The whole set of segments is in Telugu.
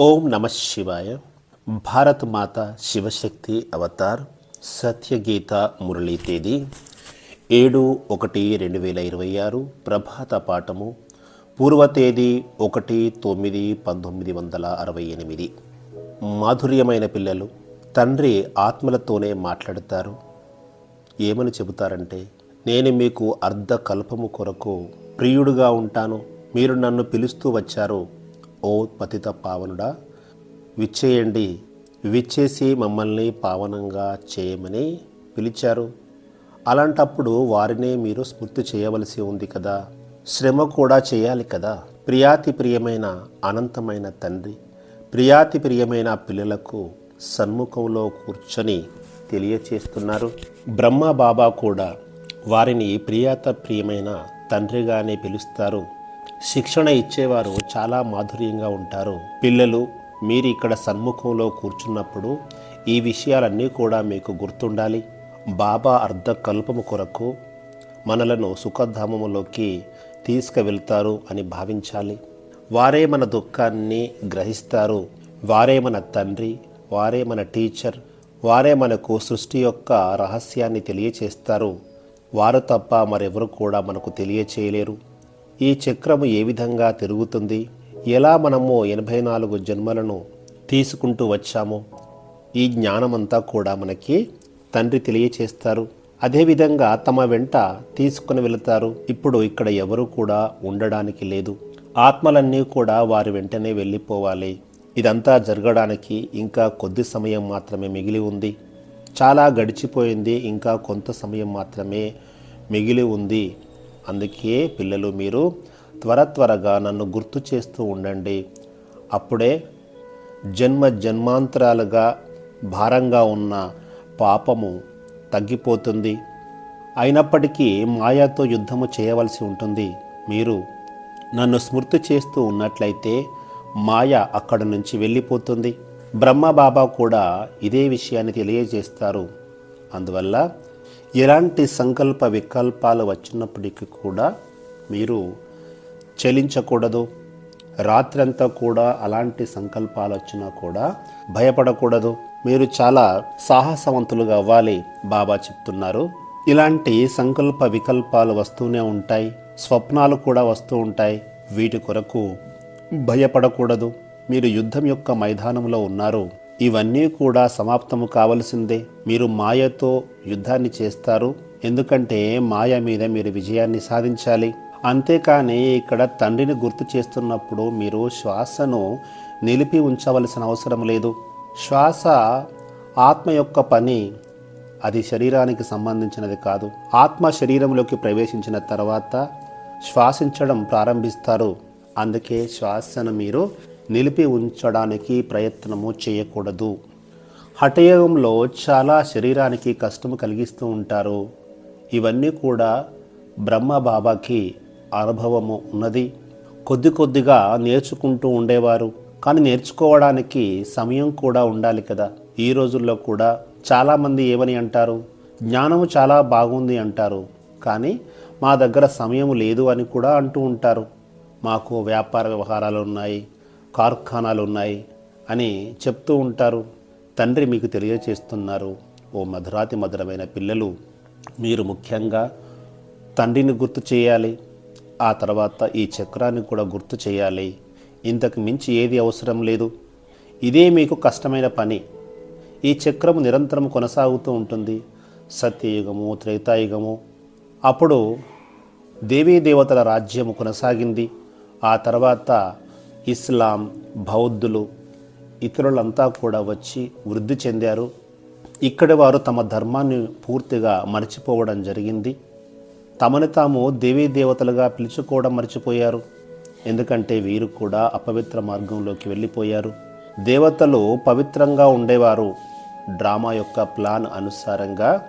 ఓం నమ శివాయ. భారత్ మాత శివశక్తి అవతార్ సత్యగీత మురళీ తేదీ ఏడు ఒకటి రెండు వేల ఇరవై ఆరు ప్రభాత పాఠము పూర్వ తేదీ ఒకటి తొమ్మిది పంతొమ్మిది వందల అరవై ఎనిమిది. మాధుర్యమైన పిల్లలు తండ్రి ఆత్మలతోనే మాట్లాడతారు. ఏమని చెబుతారంటే నేను మీకు అర్ధ కల్పము కొరకు ప్రియుడుగా ఉంటాను మీరు నన్ను పిలుస్తూ వచ్చారు ఓ పతిత పావనుడా విచ్చేయండి. విచ్చేసి మమ్మల్ని పావనంగా చేయమని పిలిచారు. అలాంటప్పుడు వారినే మీరు స్మృతి చేయవలసి ఉంది కదా? శ్రమ కూడా చేయాలి కదా? ప్రియాతి ప్రియమైన అనంతమైన తండ్రి ప్రియాతి ప్రియమైన పిల్లలకు సన్ముఖంలో కూర్చొని తెలియచేస్తున్నారు. బ్రహ్మ బాబా కూడా వారిని ప్రియాత ప్రియమైన తండ్రిగానే పిలుస్తారు. శిక్షణ ఇచ్చేవారు చాలా మాధుర్యంగా ఉంటారు. పిల్లలు మీరు ఇక్కడ సన్ముఖంలో కూర్చున్నప్పుడు ఈ విషయాలన్నీ కూడా మీకు గుర్తుండాలి. బాబా అర్ధ కల్పము కొరకు మనలను సుఖధామములోకి తీసుకువెళ్తారు అని భావించాలి. వారే మన దుఃఖాన్ని గ్రహిస్తారు. వారే మన తండ్రి వారే మన టీచర్ వారే మనకు సృష్టి యొక్క రహస్యాన్ని తెలియచేస్తారు. వారు తప్ప మరెవరు కూడా మనకు తెలియచేయలేరు. ఈ చక్రము ఏ విధంగా తిరుగుతుంది? ఎలా మనము ఎనభై నాలుగు జన్మలను తీసుకుంటూ వచ్చామో ఈ జ్ఞానమంతా కూడా మనకి తండ్రి తెలియచేస్తారు. అదేవిధంగా తమ వెంట తీసుకుని వెళతారు. ఇప్పుడు ఇక్కడ ఎవరు కూడా ఉండడానికి లేదు. ఆత్మలన్నీ కూడా వారి వెంటనే వెళ్ళిపోవాలి. ఇదంతా జరగడానికి ఇంకా కొద్ది సమయం మాత్రమే మిగిలి ఉంది. చాలా గడిచిపోయింది. ఇంకా కొంత సమయం మాత్రమే మిగిలి ఉంది. అందుకే పిల్లలు మీరు త్వర త్వరగా నన్ను గుర్తు చేస్తూ ఉండండి. అప్పుడే జన్మ జన్మాంతరాలుగా భారంగా ఉన్న పాపము తగ్గిపోతుంది. అయినప్పటికీ మాయాతో యుద్ధము చేయవలసి ఉంటుంది. మీరు నన్ను స్మృతి చేస్తూ ఉన్నట్లయితే మాయ అక్కడ నుంచి వెళ్ళిపోతుంది. బ్రహ్మ బాబా కూడా ఇదే విషయాన్ని తెలియజేస్తారు. అందువల్ల ఎలాంటి సంకల్ప వికల్పాలు వచ్చినప్పటికీ కూడా మీరు చలించకూడదు. రాత్రంతా కూడా అలాంటి సంకల్పాలు వచ్చినా కూడా భయపడకూడదు. మీరు చాలా సాహసవంతులుగా అవ్వాలి బాబా చెప్తున్నారు. ఇలాంటి సంకల్ప వికల్పాలు వస్తూనే ఉంటాయి. స్వప్నాలు కూడా వస్తూ ఉంటాయి. వీటి కొరకు భయపడకూడదు. మీరు యుద్ధం యొక్క మైదానంలో ఉన్నారు. ఇవన్నీ కూడా సమాప్తము కావలసిందే. మీరు మాయతో యుద్ధాన్ని చేస్తారు. ఎందుకంటే మాయ మీద మీరు విజయాన్ని సాధించాలి. అంతేకాని ఇక్కడ తండ్రిని గుర్తు చేస్తున్నప్పుడు మీరు శ్వాసను నిలిపి ఉంచవలసిన అవసరం లేదు. శ్వాస ఆత్మ యొక్క పని అది శరీరానికి సంబంధించినది కాదు. ఆత్మ శరీరంలోకి ప్రవేశించిన తర్వాత శ్వాసించడం ప్రారంభిస్తారు. అందుకే శ్వాసను మీరు నిలిపి ఉంచడానికి ప్రయత్నము చేయకూడదు. హఠయోగంలో చాలా శరీరానికి కష్టము కలిగిస్తూ ఉంటారు. ఇవన్నీ కూడా బ్రహ్మ బాబాకి అనుభవము ఉన్నది. కొద్ది కొద్దిగా నేర్చుకుంటూ ఉండేవారు. కానీ నేర్చుకోవడానికి సమయం కూడా ఉండాలి కదా. ఈ రోజుల్లో కూడా చాలామంది ఏమని అంటారు? జ్ఞానము చాలా బాగుంది అంటారు. కానీ మా దగ్గర సమయం లేదు అని కూడా అంటూ ఉంటారు. మాకు వ్యాపార వ్యవహారాలు ఉన్నాయి. కార్ఖానాలు ఉన్నాయి అని చెప్తూ ఉంటారు. తండ్రి మీకు తెలియచేస్తున్నారు. ఓ మధురాతి మధురమైన పిల్లలు మీరు ముఖ్యంగా తండ్రిని గుర్తు చేయాలి. ఆ తర్వాత ఈ చక్రాన్ని కూడా గుర్తు చేయాలి. ఇంతకు మించి ఏది అవసరం లేదు. ఇదే మీకు కష్టమైన పని. ఈ చక్రము నిరంతరం కొనసాగుతూ ఉంటుంది. సత్యయుగము త్రేతాయుగము అప్పుడు దేవీ దేవతల రాజ్యము కొనసాగింది. ఆ తర్వాత ఇస్లాం బౌద్ధులు ఇతరులంతా కూడా వచ్చి వృద్ధి చెందారు. ఇక్కడి వారు తమ ధర్మాన్ని పూర్తిగా మర్చిపోవడం జరిగింది. తమని తాము దేవీ దేవతలుగా పిలుచుకోవడం మర్చిపోయారు. ఎందుకంటే వీరు కూడా అపవిత్ర మార్గంలోకి వెళ్ళిపోయారు. దేవతలు పవిత్రంగా ఉండేవారు. డ్రామా యొక్క ప్లాన్ అనుసారంగా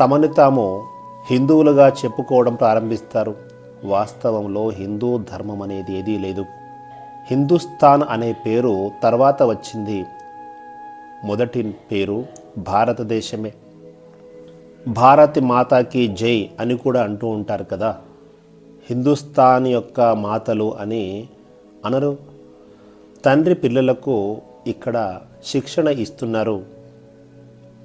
తమను తాము హిందువులుగా చెప్పుకోవడం ప్రారంభిస్తారు. వాస్తవంలో హిందూ ధర్మం అనేది ఏదీ లేదు. హిందుస్థాన్ అనే పేరు తర్వాత వచ్చింది. మొదటి పేరు భారతదేశమే. భారతి మాతాకి జై అని కూడా అంటూ ఉంటారు కదా. హిందుస్థాన్ యొక్క మాతలు అని అనరు. తండ్రి పిల్లలకు ఇక్కడ శిక్షణ ఇస్తున్నారు.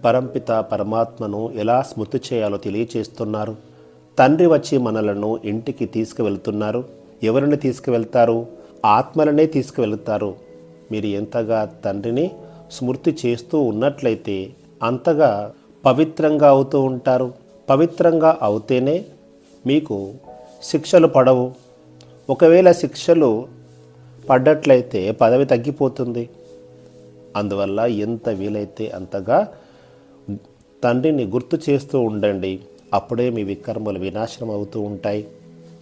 పరంపిత పరమాత్మను ఎలా స్మృతి చేయాలో తెలియచేస్తున్నారు. తండ్రి వచ్చి మనలను ఇంటికి తీసుకువెళ్తున్నారు. ఎవరిని తీసుకువెళ్తారు? ఆత్మలనే తీసుకువెళ్తారు. మీరు ఎంతగా తండ్రిని స్మృతి చేస్తూ ఉన్నట్లయితే అంతగా పవిత్రంగా అవుతూ ఉంటారు. పవిత్రంగా అవుతేనే మీకు శిక్షలు పడవు. ఒకవేళ శిక్షలు పడ్డట్లయితే పదవి తగ్గిపోతుంది. అందువల్ల ఎంత వీలైతే అంతగా తండ్రిని గుర్తు చేస్తూ ఉండండి. అప్పుడే మీ వికర్మలు వినాశనం అవుతూ ఉంటాయి.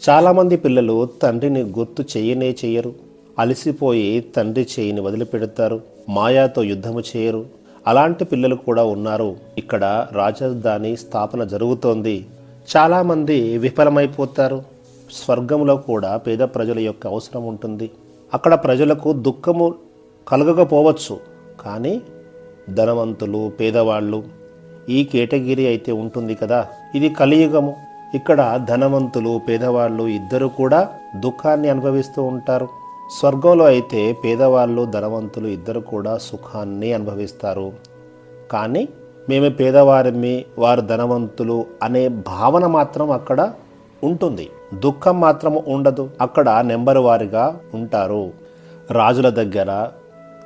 చాలామంది పిల్లలు తండ్రిని గుర్తు చేయనే చేయరు. అలసిపోయి తండ్రి చేయిని వదిలిపెడతారు. మాయాతో యుద్ధము చేయరు. అలాంటి పిల్లలు కూడా ఉన్నారు. ఇక్కడ రాజధాని స్థాపన జరుగుతోంది. చాలామంది విఫలమైపోతారు. స్వర్గంలో కూడా పేద ప్రజల యొక్క అవసరం ఉంటుంది. అక్కడ ప్రజలకు దుఃఖము కలగకపోవచ్చు. కానీ ధనవంతులు పేదవాళ్ళు ఈ కేటగిరీ అయితే ఉంటుంది కదా. ఇది కలియుగము. ఇక్కడ ధనవంతులు పేదవాళ్ళు ఇద్దరు కూడా దుఃఖాన్ని అనుభవిస్తూ ఉంటారు. స్వర్గంలో అయితే పేదవాళ్ళు ధనవంతులు ఇద్దరు కూడా సుఖాన్ని అనుభవిస్తారు. కానీ మేము పేదవారిమి వారు ధనవంతులు అనే భావన మాత్రం అక్కడ ఉంటుంది. దుఃఖం మాత్రం ఉండదు. అక్కడ నెంబర్ వారిగా ఉంటారు. రాజుల దగ్గర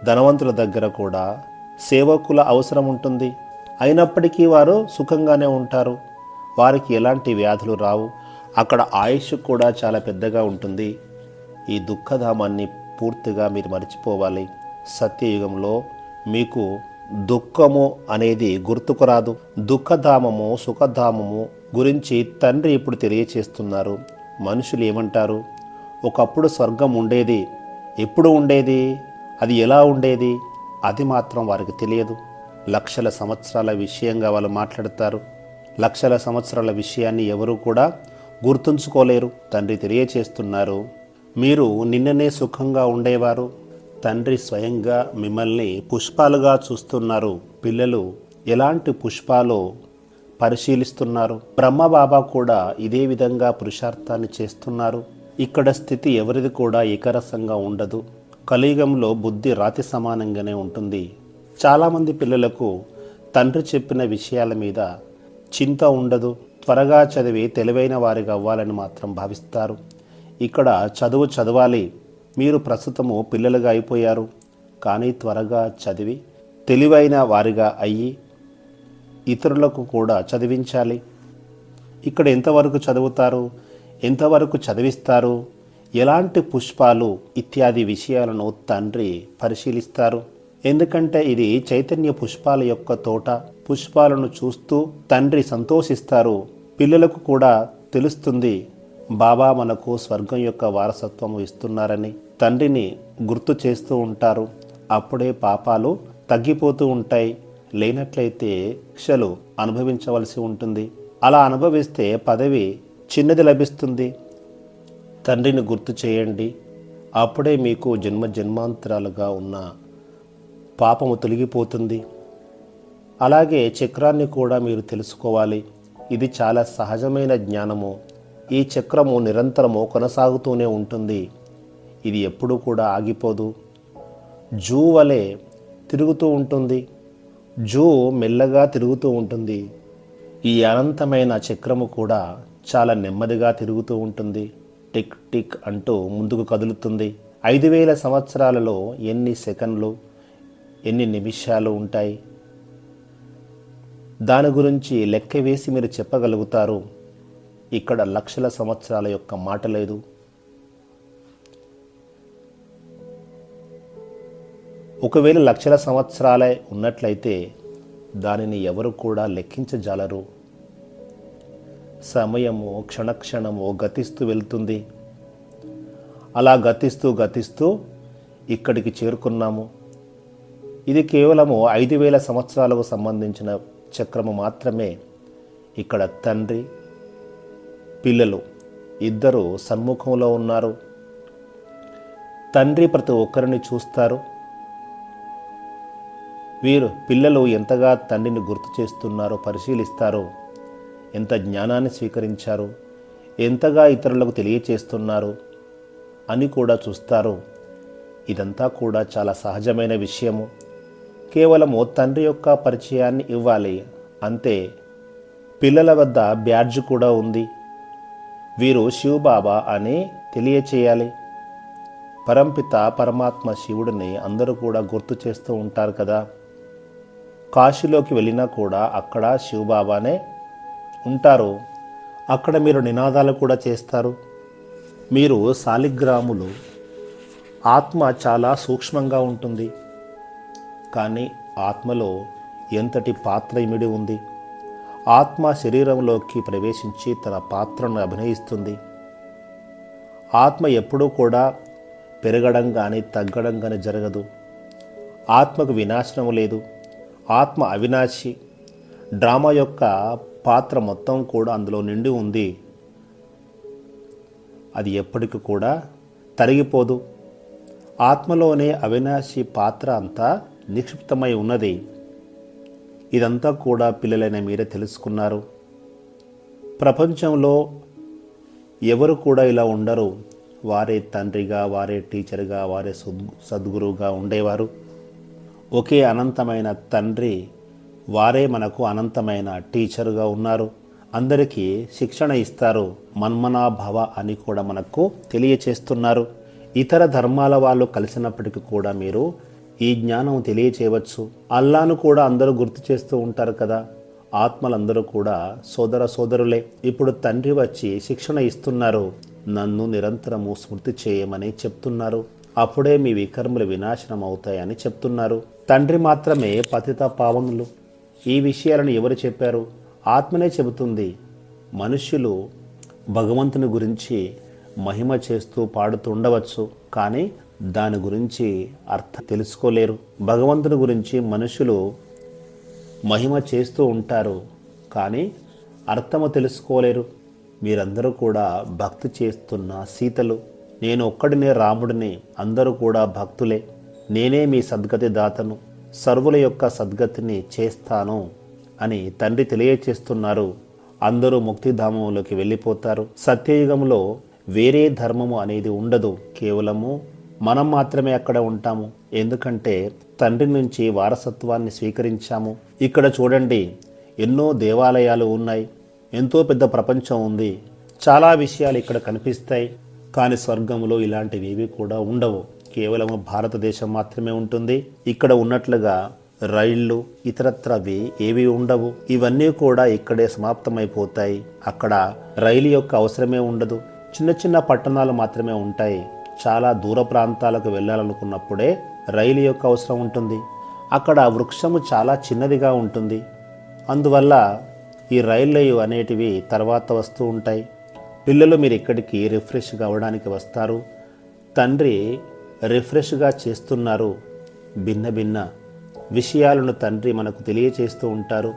ధనవంతుల దగ్గర కూడా సేవకుల అవసరం ఉంటుంది. అయినప్పటికీ వారు సుఖంగానే ఉంటారు. వారికి ఎలాంటి వ్యాధులు రావు. అక్కడ ఆయుష్ కూడా చాలా పెద్దగా ఉంటుంది. ఈ దుఃఖధామాన్ని పూర్తిగా మీరు మర్చిపోవాలి. సత్యయుగంలో మీకు దుఃఖము అనేది గుర్తుకు రాదు. దుఃఖధామము సుఖధామము గురించి తండ్రి ఇప్పుడు తెలియచేస్తున్నారు. మనుషులు ఏమంటారు? ఒకప్పుడు స్వర్గం ఉండేది. ఎప్పుడు ఉండేది? అది ఎలా ఉండేది? అది మాత్రం వారికి తెలియదు. లక్షల సంవత్సరాల విషయంగా వాళ్ళు మాట్లాడతారు. లక్షల సంవత్సరాల విషయాన్ని ఎవరూ కూడా గుర్తుంచుకోలేరు. తండ్రి తెలియచేస్తున్నారు మీరు నిన్ననే సుఖంగా ఉండేవారు. తండ్రి స్వయంగా మిమ్మల్ని పుష్పాలుగా చూస్తున్నారు. పిల్లలు ఎలాంటి పుష్పాలు పరిశీలిస్తున్నారు? బ్రహ్మబాబా కూడా ఇదే విధంగా పురుషార్థాన్ని చేస్తున్నారు. ఇక్కడ స్థితి ఎవరిది కూడా ఏకరసంగా ఉండదు. కలియుగంలో బుద్ధి రాతి సమానంగానే ఉంటుంది. చాలామంది పిల్లలకు తండ్రి చెప్పిన విషయాల మీద చింత ఉండదు. త్వరగా చదివి తెలివైన వారిగా అవ్వాలని మాత్రం భావిస్తారు. ఇక్కడ చదువు చదవాలి. మీరు ప్రస్తుతము పిల్లలుగా అయిపోయారు. కానీ త్వరగా చదివి తెలివైన వారిగా అయ్యి ఇతరులకు కూడా చదివించాలి. ఇక్కడ ఎంతవరకు చదువుతారు? ఎంతవరకు చదివిస్తారు? ఎలాంటి పుష్పాలు ఇత్యాది విషయాలను తండ్రి పరిశీలిస్తారు. ఎందుకంటే ఇది చైతన్య పుష్పాల యొక్క తోట. పుష్పాలను చూస్తూ తండ్రి సంతోషిస్తారు. పిల్లలకు కూడా తెలుస్తుంది బాబా మనకు స్వర్గం యొక్క వారసత్వం ఇస్తున్నారని తండ్రిని గుర్తు చేస్తూ ఉంటారు. అప్పుడే పాపాలు తగ్గిపోతూ ఉంటాయి. లేనట్లయితే శిక్షలు అనుభవించవలసి ఉంటుంది. అలా అనుభవిస్తే పదవి చిన్నది లభిస్తుంది. తండ్రిని గుర్తు చేయండి. అప్పుడే మీకు జన్మ జన్మాంతరాలుగా ఉన్న పాపము తొలగిపోతుంది. అలాగే చక్రాన్ని కూడా మీరు తెలుసుకోవాలి. ఇది చాలా సహజమైన జ్ఞానము. ఈ చక్రము నిరంతరము కొనసాగుతూనే ఉంటుంది. ఇది ఎప్పుడూ కూడా ఆగిపోదు. జూ వలె తిరుగుతూ ఉంటుంది. జూ మెల్లగా తిరుగుతూ ఉంటుంది. ఈ అనంతమైన చక్రము కూడా చాలా నెమ్మదిగా తిరుగుతూ ఉంటుంది. టిక్ టిక్ అంటూ ముందుకు కదులుతుంది. ఐదు వేల సంవత్సరాలలో ఎన్ని సెకండ్లు ఎన్ని నిమిషాలు ఉంటాయి? దాని గురించి లెక్క వేసి మీరు చెప్పగలుగుతారు. ఇక్కడ లక్షల సంవత్సరాల యొక్క మాట లేదు. ఒకవేళ లక్షల సంవత్సరాలే ఉన్నట్లయితే దానిని ఎవరు కూడా లెక్కించజాలరు. సమయము క్షణక్షణము గతిస్తూ వెళ్తుంది. అలా గతిస్తూ గతిస్తూ ఇక్కడికి చేరుకున్నాము. ఇది కేవలము ఐదు వేల సంవత్సరాలకు సంబంధించిన చక్రము మాత్రమే ఇక్కడ తండ్రి పిల్లలు ఇద్దరు సన్ముఖంలో ఉన్నారు. తండ్రి ప్రతి ఒక్కరిని చూస్తారు. వీరు పిల్లలు ఎంతగా తండ్రిని గుర్తు చేస్తున్నారో పరిశీలిస్తారు. ఎంత జ్ఞానాన్ని స్వీకరించారు. ఎంతగా ఇతరులకు తెలియచేస్తున్నారు అని కూడా చూస్తారు. ఇదంతా కూడా చాలా సహజమైన విషయము. కేవలము తండ్రి యొక్క పరిచయాన్ని ఇవ్వాలి. అంతే పిల్లల వద్ద బ్యాడ్జ్ కూడా ఉంది. వీరు శివబాబా అని తెలియచేయాలి. పరంపిత పరమాత్మ శివుడిని అందరూ కూడా గుర్తు చేస్తూ ఉంటారు కదా. కాశీలోకి వెళ్ళినా కూడా అక్కడ శివబాబానే ఉంటారు. అక్కడ మీరు నినాదాలు కూడా చేస్తారు. మీరు శాలిగ్రాములు. ఆత్మ చాలా సూక్ష్మంగా ఉంటుంది. కానీ ఆత్మలో ఎంతటి పాత్ర ఇమిడి ఉంది? ఆత్మ శరీరంలోకి ప్రవేశించి తన పాత్రను అభినయిస్తుంది. ఆత్మ ఎప్పుడూ కూడా పెరగడం కానీ తగ్గడం కానీ జరగదు. ఆత్మకు వినాశనం లేదు. ఆత్మ అవినాశి. డ్రామా యొక్క పాత్ర మొత్తం కూడా అందులో నిండి ఉంది. అది ఎప్పటికి కూడా తరిగిపోదు. ఆత్మలోనే అవినాశి పాత్ర అంతా నిక్షిప్తమై ఉన్నది. ఇదంతా కూడా పిల్లలైన మీరే తెలుసుకున్నారు. ప్రపంచంలో ఎవరు కూడా ఇలా ఉండరు. వారే తండ్రిగా వారే టీచర్గా వారే సద్ సద్గురువుగా ఉండేవారు. ఒకే అనంతమైన తండ్రి వారే మనకు అనంతమైన టీచరుగా ఉన్నారు. అందరికీ శిక్షణ ఇస్తారు. మన్మనాభవ అని కూడా మనకు తెలియచేస్తున్నారు. ఇతర ధర్మాల వాళ్ళు కలిసినప్పటికీ కూడా మీరు ఈ జ్ఞానం తెలియచేయవచ్చు. అల్లాను కూడా అందరూ గుర్తు చేస్తూ ఉంటారు కదా. ఆత్మలందరూ కూడా సోదర సోదరులే. ఇప్పుడు తండ్రి వచ్చి శిక్షణ ఇస్తున్నారు. నన్ను నిరంతరము స్మృతి చేయమని చెప్తున్నారు. అప్పుడే మీ వికర్మలు వినాశనం అవుతాయని చెప్తున్నారు. తండ్రి మాత్రమే పతిత పావనులు. ఈ విషయాలను ఎవరు చెప్పారు? ఆత్మనే చెబుతుంది. మనుష్యులు భగవంతుని గురించి మహిమ చేస్తూ పాడుతూ ఉండవచ్చు కానీ దాని గురించి అర్థం తెలుసుకోలేరు. భగవంతుని గురించి మనుషులు మహిమ చేస్తూ ఉంటారు కానీ అర్థము తెలుసుకోలేరు. మీరందరూ కూడా భక్తి చేస్తున్న సీతలు. నేను ఒక్కడినే రాముడిని అందరూ కూడా భక్తులే. నేనే మీ సద్గతి దాతను సర్వుల యొక్క సద్గతిని చేస్తాను అని తండ్రి తెలియచేస్తున్నారు. అందరూ ముక్తిధామంలోకి వెళ్ళిపోతారు. సత్యయుగంలో వేరే ధర్మము అనేది ఉండదు. కేవలము మనం మాత్రమే అక్కడ ఉంటాము. ఎందుకంటే తండ్రి నుంచి వారసత్వాన్ని స్వీకరించాము. ఇక్కడ చూడండి ఎన్నో దేవాలయాలు ఉన్నాయి. ఎంతో పెద్ద ప్రపంచం ఉంది. చాలా విషయాలు ఇక్కడ కనిపిస్తాయి. కానీ స్వర్గంలో ఇలాంటివి ఏవి కూడా ఉండవు. కేవలం భారతదేశం మాత్రమే ఉంటుంది. ఇక్కడ ఉన్నట్లుగా రైళ్ళు ఇతరత్రవి ఏవి ఉండవు. ఇవన్నీ కూడా ఇక్కడే సమాప్తమైపోతాయి. అక్కడ రైలు యొక్క అవసరమే ఉండదు. చిన్న చిన్న పట్టణాలు మాత్రమే ఉంటాయి. చాలా దూర ప్రాంతాలకు వెళ్ళాలనుకున్నప్పుడే రైలు యొక్క అవసరం ఉంటుంది. అక్కడ వృక్షము చాలా చిన్నదిగా ఉంటుంది. అందువల్ల ఈ రైళ్ళు అనేటివి తర్వాత వస్తూ ఉంటాయి. పిల్లలు మీరు ఇక్కడికి రిఫ్రెష్ కావడానికి వస్తారు. తండ్రి రిఫ్రెష్గా చేస్తున్నారు. భిన్న భిన్న విషయాలను తండ్రి మనకు తెలియచేస్తూ ఉంటారు.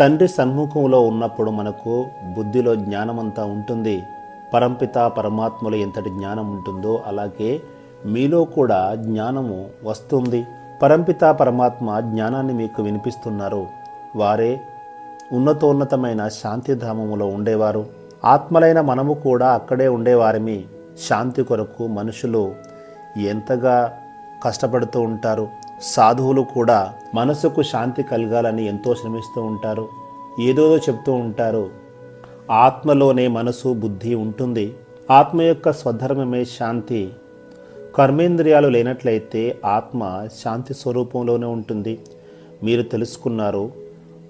తండ్రి సన్ముఖంలో ఉన్నప్పుడు మనకు బుద్ధిలో జ్ఞానమంతా ఉంటుంది. పరంపిత పరమాత్మలో ఎంతటి జ్ఞానం ఉంటుందో అలాగే మీలో కూడా జ్ఞానము వస్తుంది. పరంపిత పరమాత్మ జ్ఞానాన్ని మీకు వినిపిస్తున్నారు. వారే ఉన్నతోన్నతమైన శాంతిధామములో ఉండేవారు. ఆత్మలైన మనము కూడా అక్కడే ఉండేవారిమి. శాంతి కొరకు మనుషులు ఎంతగా కష్టపడుతూ ఉంటారు. సాధువులు కూడా మనసుకు శాంతి కలగాలని ఎంతో శ్రమిస్తూ ఉంటారు. ఏదోదో చెప్తూ ఉంటారు. ఆత్మలోనే మనసు బుద్ధి ఉంటుంది. ఆత్మ యొక్క స్వధర్మమే శాంతి. కర్మేంద్రియాలు లేనట్లయితే ఆత్మ శాంతి స్వరూపంలోనే ఉంటుంది. మీరు తెలుసుకున్నారు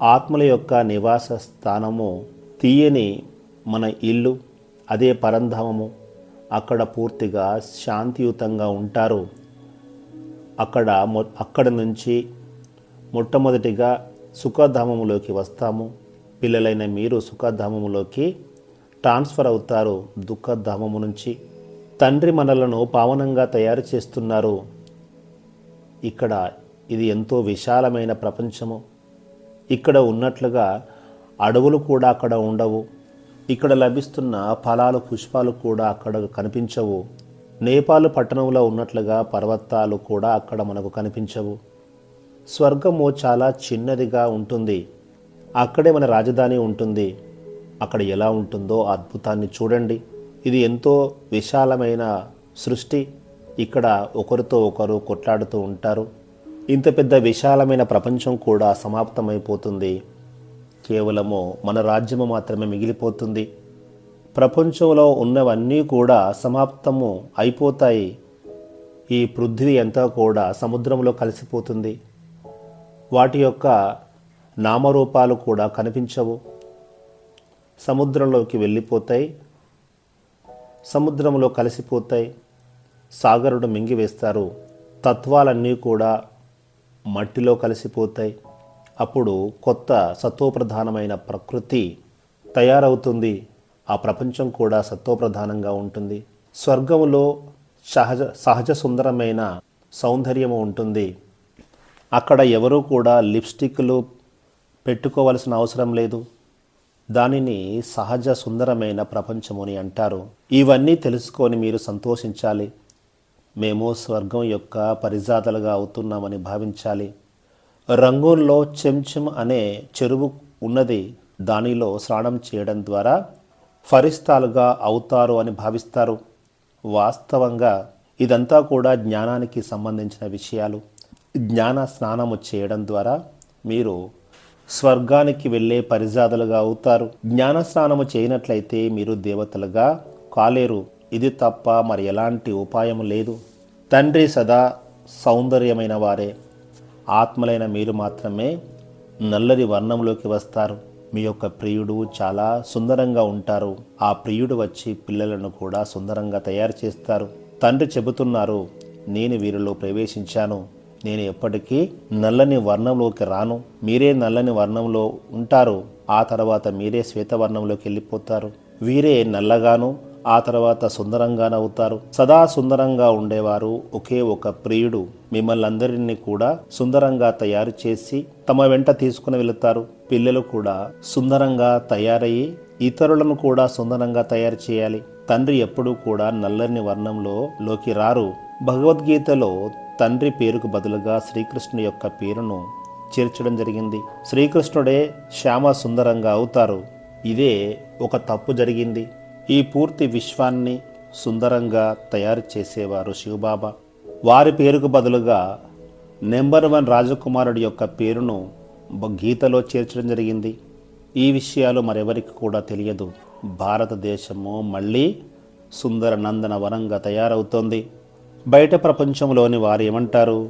ఆత్మల యొక్క నివాస స్థానము తీయని మన ఇల్లు అదే పరంధామము. అక్కడ పూర్తిగా శాంతియుతంగా ఉంటారు. అక్కడ మొ అక్కడ నుంచి మొట్టమొదటిగా సుఖధామములోకి వస్తాము. పిల్లలైన మీరు సుఖధామములోకి ట్రాన్స్ఫర్ అవుతారు దుఃఖధామము నుంచి. తండ్రి మనలను పావనంగా తయారు చేస్తున్నారు. ఇక్కడ ఇది ఎంతో విశాలమైన ప్రపంచము. ఇక్కడ ఉన్నట్లుగా అడవులు కూడా అక్కడ ఉండవు. ఇక్కడ లభిస్తున్న ఫలాలు పుష్పాలు కూడా అక్కడ కనిపించవు. నేపాల్ పట్టణంలో ఉన్నట్లుగా పర్వతాలు కూడా అక్కడ మనకు కనిపించవు. స్వర్గము చాలా చిన్నదిగా ఉంటుంది. అక్కడే మన రాజధాని ఉంటుంది. అక్కడ ఎలా ఉంటుందో అద్భుతాన్ని చూడండి. ఇది ఎంతో విశాలమైన సృష్టి. ఇక్కడ ఒకరితో ఒకరు కొట్లాడుతూ ఉంటారు. ఇంత పెద్ద విశాలమైన ప్రపంచం కూడా సమాప్తమైపోతుంది. కేవలము మన రాజ్యము మాత్రమే మిగిలిపోతుంది. ప్రపంచంలో ఉన్నవన్నీ కూడా సమాప్తము అయిపోతాయి. ఈ పృథ్వీ అంతా కూడా సముద్రంలో కలిసిపోతుంది. వాటి యొక్క నామరూపాలు కూడా కనిపించవు. సముద్రంలోకి వెళ్ళిపోతాయి. సముద్రంలో కలిసిపోతాయి. సాగరుడు మింగివేస్తారు. తత్వాలన్నీ కూడా మట్టిలో కలిసిపోతాయి. అప్పుడు కొత్త సత్వప్రధానమైన ప్రకృతి తయారవుతుంది. ఆ ప్రపంచం కూడా సత్వప్రధానంగా ఉంటుంది. స్వర్గంలో సహజ సహజ సుందరమైన సౌందర్యము ఉంటుంది. అక్కడ ఎవరూ కూడా లిప్స్టిక్లు పెట్టుకోవలసిన అవసరం లేదు. దానిని సహజ సుందరమైన ప్రపంచము అని అంటారు. ఇవన్నీ తెలుసుకొని మీరు సంతోషించాలి. మేము స్వర్గం యొక్క పరిజాతలుగా అవుతున్నామని భావించాలి. రంగూన్లో చెంచం అనే చెరువు ఉన్నది. దానిలో స్నానం చేయడం ద్వారా ఫరిస్తాలుగా అవుతారు అని భావిస్తారు. వాస్తవంగా ఇదంతా కూడా జ్ఞానానికి సంబంధించిన విషయాలు. జ్ఞాన స్నానము చేయడం ద్వారా మీరు స్వర్గానికి వెళ్ళే పరిజాదులుగా అవుతారు. జ్ఞాన స్నానము చేయనట్లయితే మీరు దేవతలుగా కాలేరు. ఇది తప్ప మరి ఎలాంటి ఉపాయం లేదు. తండ్రి సదా సౌందర్యమైన వారే. ఆత్మలైన మీరు మాత్రమే నల్లరి వర్ణంలోకి వస్తారు. మీ యొక్క ప్రియుడు చాలా సుందరంగా ఉంటారు. ఆ ప్రియుడు వచ్చి పిల్లలను కూడా సుందరంగా తయారు చేస్తారు. తండ్రి చెబుతున్నారు నేను వీరిలో ప్రవేశించాను. నేను ఎప్పటికీ నల్లని వర్ణంలోకి రాను. మీరే నల్లని వర్ణంలో ఉంటారు. ఆ తర్వాత మీరే శ్వేతవర్ణంలోకి వెళ్ళిపోతారు. వీరే నల్లగాను ఆ తర్వాత సుందరంగానవుతారు సదా సుందరంగా ఉండేవారు ఒకే ఒక ప్రియుడు. మిమ్మల్ని అందరినీ కూడా సుందరంగా తయారు చేసి తమ వెంట తీసుకుని వెళుతారు. పిల్లలు కూడా సుందరంగా తయారయ్యి ఇతరులను కూడా సుందరంగా తయారు చేయాలి. తండ్రి ఎప్పుడూ కూడా నల్లని వర్ణంలో లోకి రారు. భగవద్గీతలో తండ్రి పేరుకు బదులుగా శ్రీకృష్ణుని యొక్క పేరును చేర్చడం జరిగింది. శ్రీకృష్ణుడే శ్యామ సుందరంగా అవుతారు. ఇదే ఒక తప్పు జరిగింది. ఈ పూర్తి విశ్వాన్ని సుందరంగా తయారు చేసేవారు శివబాబా. వారి పేరుకు బదులుగా నెంబర్ వన్ రాజకుమారుడి యొక్క పేరును గీతలో చేర్చడం జరిగింది. ఈ విషయాలు మరెవరికి కూడా తెలియదు. భారతదేశము మళ్ళీ సుందర నందన వనంగా తయారవుతోంది. బయట ప్రపంచంలోని వారు ఏమంటారు?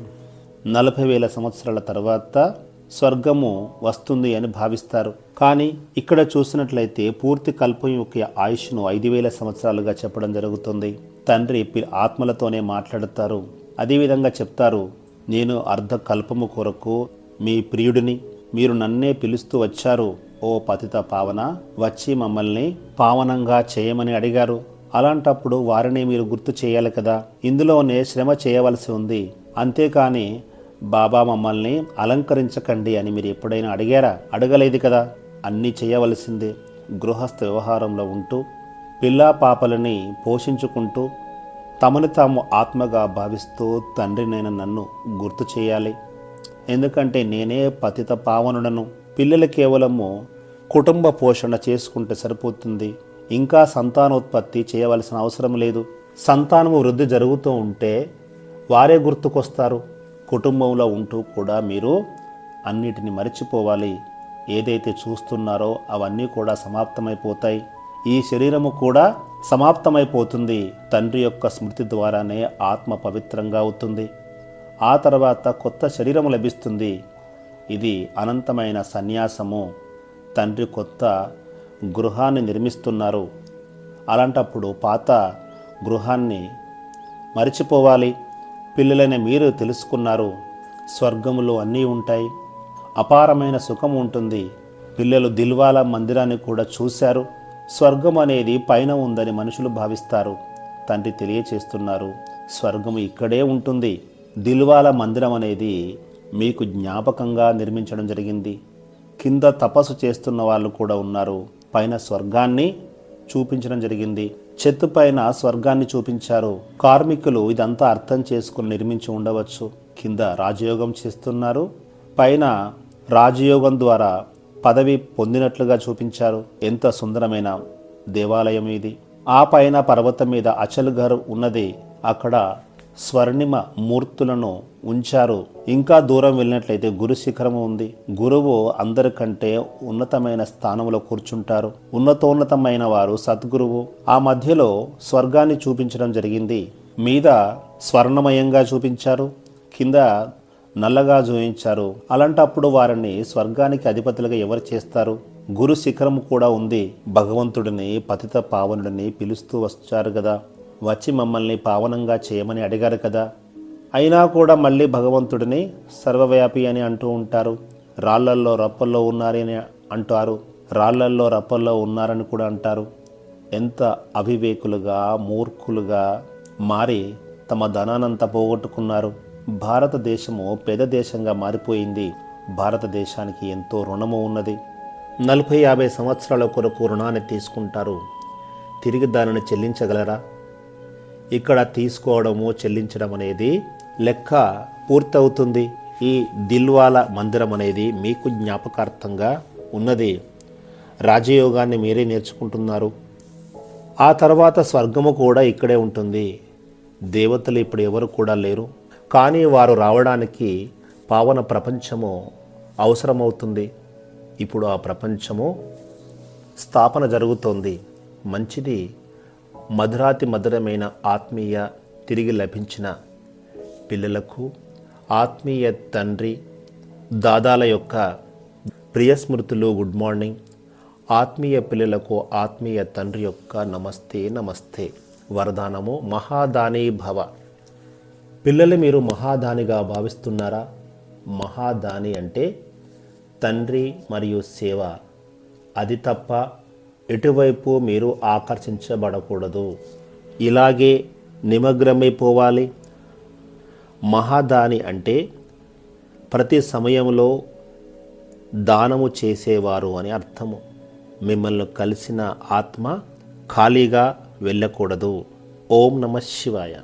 నలభై వేల సంవత్సరాల తర్వాత స్వర్గము వస్తుంది అని భావిస్తారు. కానీ ఇక్కడ చూసినట్లయితే పూర్తి కల్పం యొక్క ఆయుష్ను ఐదు వేల సంవత్సరాలుగా చెప్పడం జరుగుతుంది. తండ్రి పి- ఆత్మలతోనే మాట్లాడతారు. అదేవిధంగా చెప్తారు నేను అర్ధ కల్పము కొరకు మీ ప్రియుడిని మీరు నన్నే పిలుస్తూ వచ్చారు. ఓ పతిత పావన వచ్చి మమ్మల్ని పావనంగా చేయమని అడిగారు. అలాంటప్పుడు వారిని మీరు గుర్తు చేయాలి కదా. ఇందులోనే శ్రమ చేయవలసి ఉంది. అంతేకాని బాబా మమ్మల్ని అలంకరించకండి అని మీరు ఎప్పుడైనా అడిగారా? అడగలేదు కదా. అన్నీ చేయవలసిందే. గృహస్థ వ్యవహారంలో ఉంటూ పిల్లా పాపలని పోషించుకుంటూ తమను తాము ఆత్మగా భావిస్తూ తండ్రినైన నన్ను గుర్తు చేయాలి. ఎందుకంటే నేనే పతిత పావనుడను. పిల్లలు కేవలము కుటుంబ పోషణ చేసుకుంటే సరిపోతుంది. ఇంకా సంతానోత్పత్తి చేయవలసిన అవసరం లేదు. సంతానము వృద్ధి జరుగుతూ ఉంటే వారే గుర్తుకొస్తారు. కుటుంబంలో ఉంటూ కూడా మీరు అన్నిటిని మర్చిపోవాలి. ఏదైతే చూస్తున్నారో అవన్నీ కూడా సమాప్తమైపోతాయి. ఈ శరీరము కూడా సమాప్తమైపోతుంది. తండ్రి యొక్క స్మృతి ద్వారానే ఆత్మ పవిత్రంగా అవుతుంది. ఆ తర్వాత కొత్త శరీరము లభిస్తుంది. ఇది అనంతమైన సన్యాసము. తండ్రి కొత్త గృహాన్ని నిర్మిస్తున్నారు. అలాంటప్పుడు పాత గృహాన్ని మరిచిపోవాలి. పిల్లలైన మీరు తెలుసుకున్నారు. స్వర్గములు అన్నీ ఉంటాయి. అపారమైన సుఖం ఉంటుంది. పిల్లలు దిల్వాలా మందిరాన్ని కూడా చూశారు. స్వర్గం అనేది పైన ఉందని మనుషులు భావిస్తారు. తండ్రి తెలియచేస్తున్నారు. స్వర్గం ఇక్కడే ఉంటుంది. దిల్వాలా మందిరం అనేది మీకు జ్ఞాపకంగా నిర్మించడం జరిగింది. కింద తపస్సు చేస్తున్న వాళ్ళు కూడా ఉన్నారు. పైన స్వర్గాన్ని చూపించడం జరిగింది. చెత్తు పైన స్వర్గాన్ని చూపించారు. కార్మికులు ఇదంతా అర్థం చేసుకుని నిర్మించి ఉండవచ్చు. కింద రాజయోగం చేస్తున్నారు. పైన రాజయోగం ద్వారా పదవి పొందినట్లుగా చూపించారు. ఎంత సుందరమైన దేవాలయం ఇది. ఆ పైన పర్వతం మీద అచల్ ఘర్ ఉన్నది. అక్కడ స్వర్ణిమ మూర్తులను ఉంచారు. ఇంకా దూరం వెళ్ళినట్లయితే గురు శిఖరము ఉంది. గురువు అందరికంటే ఉన్నతమైన స్థానంలో కూర్చుంటారు. ఉన్నతోన్నతమైన వారు సద్గురువు. ఆ మధ్యలో స్వర్గాన్ని చూపించడం జరిగింది. మీద స్వర్ణమయంగా చూపించారు. కింద నల్లగా జోయించారు. అలాంటప్పుడు వారిని స్వర్గానికి అధిపతులుగా ఎవరు చేస్తారు? గురు శిఖరం కూడా ఉంది. భగవంతుడిని పతిత పావనుడిని పిలుస్తూ వచ్చారు కదా. వచ్చి మమ్మల్ని పావనంగా చేయమని అడిగారు కదా. అయినా కూడా మళ్ళీ భగవంతుడిని సర్వవ్యాపి అని అంటూ ఉంటారు. రాళ్ళల్లో రప్పల్లో ఉన్నారని అంటారు. రాళ్ళల్లో రప్పల్లో ఉన్నారని కూడా అంటారు. ఎంత అవివేకులుగా మూర్ఖులుగా మారి తమ ధనానంతా పోగొట్టుకున్నారు. భారతదేశము పేద దేశంగా మారిపోయింది. భారతదేశానికి ఎంతో రుణము ఉన్నది. నలభై యాభై సంవత్సరాల కొరకు రుణాన్ని తీసుకుంటారు. తిరిగి దానిని చెల్లించగలరా? ఇక్కడ తీసుకోవడము చెల్లించడం అనేది లెక్క పూర్తవుతుంది. ఈ దిల్వాలా మందిరం అనేది మీకు జ్ఞాపకార్థంగా ఉన్నది. రాజయోగాన్ని మీరే నేర్చుకుంటున్నారు. ఆ తర్వాత స్వర్గము కూడా ఇక్కడే ఉంటుంది. దేవతలు ఇప్పుడు ఎవరు కూడా లేరు. కానీ వారు రావడానికి పావన ప్రపంచము అవసరమవుతుంది. ఇప్పుడు ఆ ప్రపంచము స్థాపన జరుగుతోంది. మంచిది మధురాతి మధురమైన ఆత్మీయ తిరిగి లభించిన పిల్లలకు ఆత్మీయ తండ్రి దాదాల యొక్క ప్రియ స్మృతులు గుడ్ మార్నింగ్. ఆత్మీయ పిల్లలకు ఆత్మీయ తండ్రి యొక్క నమస్తే నమస్తే. వరదానము మహాదాని భవ. పిల్లలు మీరు మహాదానిగా భావిస్తున్నారా? మహాదాని అంటే తండ్రి మరియు సేవ. అది తప్ప ఎటువైపు మీరు ఆకర్షించబడకూడదు. ఇలాగే నిమగ్నమైపోవాలి. మహాదాని అంటే ప్రతి సమయంలో దానము చేసేవారు అని అర్థము. మిమ్మల్ని కలిసిన ఆత్మ ఖాళీగా వెళ్ళకూడదు. ఓం నమ శివాయ.